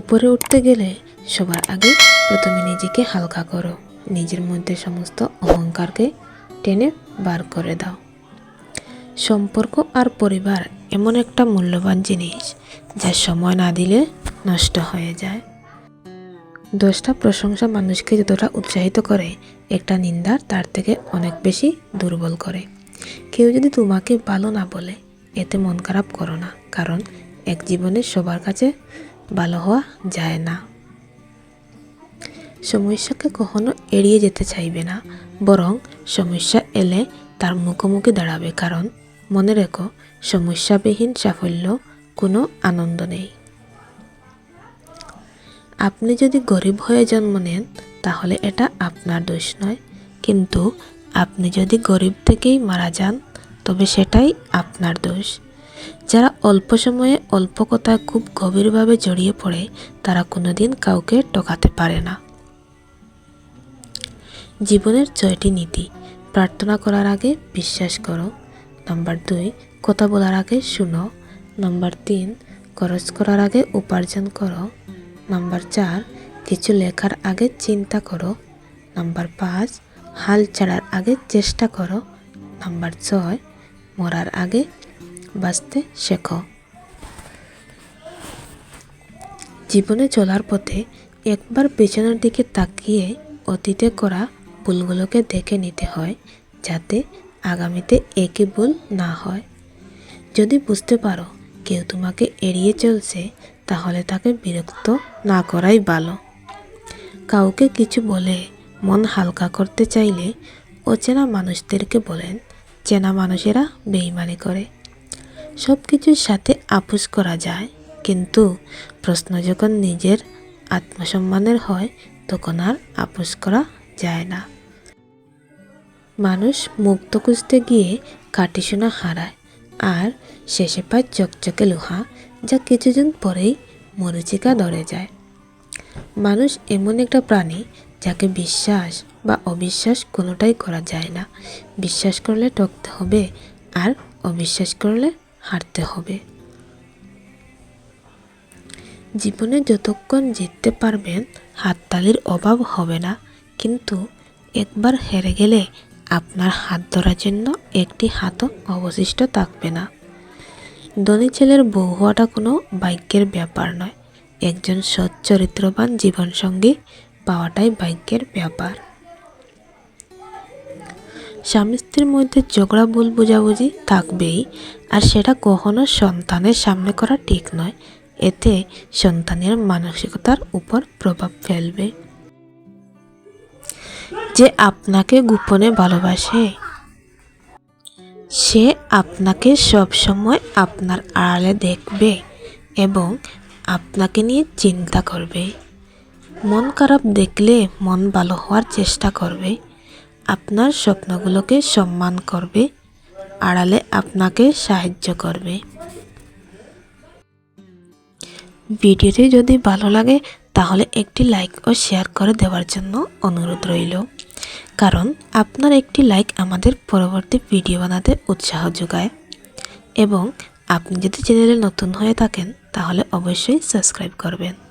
উপরে উঠতে গেলে সবার আগে প্রথমে নিজেকে হালকা করো। নিজের মধ্যে সমস্ত অহংকারকে টেনে বার করে দাও। সম্পর্ক আর পরিবার এমন একটা মূল্যবান জিনিস যা সময় না দিলে নষ্ট হয়ে যায়। দশটা প্রশংসা মানুষকে যতটা উৎসাহিত করে, একটা নিন্দা তার থেকে অনেক বেশি দুর্বল করে। কেউ যদি তোমাকে ভালো না বলে, এতে মন খারাপ করো না, কারণ এক জীবনে সবার কাছে ভালো হওয়া যায় না। সমস্যাকে কখনো এড়িয়ে যেতে চাইবে না, বরং সমস্যা এলে তার মুখোমুখি দাঁড়াবে, কারণ মনে রেখো, সমস্যাবিহীন সাফল্য কোনো আনন্দ নেই। আপনি যদি গরিব হয়ে জন্ম নেন, তাহলে এটা আপনার দোষ নয়। কিন্তু আপনি যদি গরিব থেকেই মারা যান, তবে সেটাই আপনার দোষ। যারা অল্প সময়ে অল্প কথায় খুব গভীরভাবে জড়িয়ে পড়ে, তারা কোনোদিন কাউকে টকাতে পারে না। জীবনের ছয়টি নীতি। প্রার্থনা করার আগে বিশ্বাস করো। নাম্বার দুই, কথা বলার আগে শুনো। নাম্বার তিন, খরচ করার আগে উপার্জন করো। নাম্বার চার, কিছু লেখার আগে চিন্তা করো। নাম্বার পাঁচ, হাল ছাড়ার আগে চেষ্টা করো। নাম্বার ছয়, মরার আগে বাঁচতে শেখো। জীবনে চলার পথে একবার পেছনের দিকে তাকিয়ে অতীতে করা ভুলগুলোকে দেখে নিতে হয়, যাতে আগামীতে একই ভুল না হয়। যদি বুঝতে পারো কেউ তোমাকে এড়িয়ে চলছে, তাহলে তাকে বিরক্ত না করাই ভালো। কাউকে কিছু বলে মন হালকা করতে চাইলে অচেনা মানুষদেরকে বলেন, চেনা মানুষেরা বেইমানি করে। সব কিছুর সাথে আপোষ করা যায়। কিন্তু প্রশ্ন যখন নিজের আত্মসম্মানের হয়, তখন আর আপোষ করা যায় না। মানুষ মুক্ত খুঁজতে গিয়ে কাটিসোনা হারায় আর শেষে পায় চকচকে লোহা, যা কিছুদিন পরেই মরুচিকা ধরে যায়। মানুষ এমন একটা প্রাণী, যাকে বিশ্বাস বা অবিশ্বাস কোনোটাই করা যায় না। বিশ্বাস করলে টকতে হবে আর অবিশ্বাস করলে হারতে হবে। জীবনে যতক্ষণ জিততে পারবেন, হাততালির অভাব হবে না। কিন্তু একবার হেরে গেলে আপনার হাত ধরার জন্য একটি হাতও অবশিষ্ট থাকবে না। ধনী ছেলের বউ হওয়াটা কোনো ভাগ্যের ব্যাপার নয়। একজন সৎ চরিত্রবান জীবনসঙ্গী পাওয়াটাই ভাগ্যের ব্যাপার। স্বামী স্ত্রীর মধ্যে ঝগড়া, ভুল বোঝাবুঝি থাকবেই। আর সেটা কখনো সন্তানের সামনে করা ঠিক নয়। এতে সন্তানের মানসিকতার উপর প্রভাব ফেলবে। যে আপনাকে গোপনে ভালোবাসে, সে আপনাকে সবসময় আপনার আড়ালে দেখবে এবং আপনাকে নিয়ে চিন্তা করবে। মন খারাপ দেখলে মন ভালো হওয়ার চেষ্টা করবে। আপনার স্বপ্নগুলোকে সম্মান করবে, আড়ালে আপনাকে সাহায্য করবে। ভিডিওটি যদি ভালো লাগে, তাহলে একটি লাইক ও শেয়ার করে দেওয়ার জন্য অনুরোধ রইল। কারণ আপনার একটি লাইক আমাদের পরবর্তী ভিডিও বানাতে উৎসাহ যোগায়। এবং আপনি যদি চ্যানেলে নতুন হয়ে থাকেন, তাহলে অবশ্যই সাবস্ক্রাইব করবেন।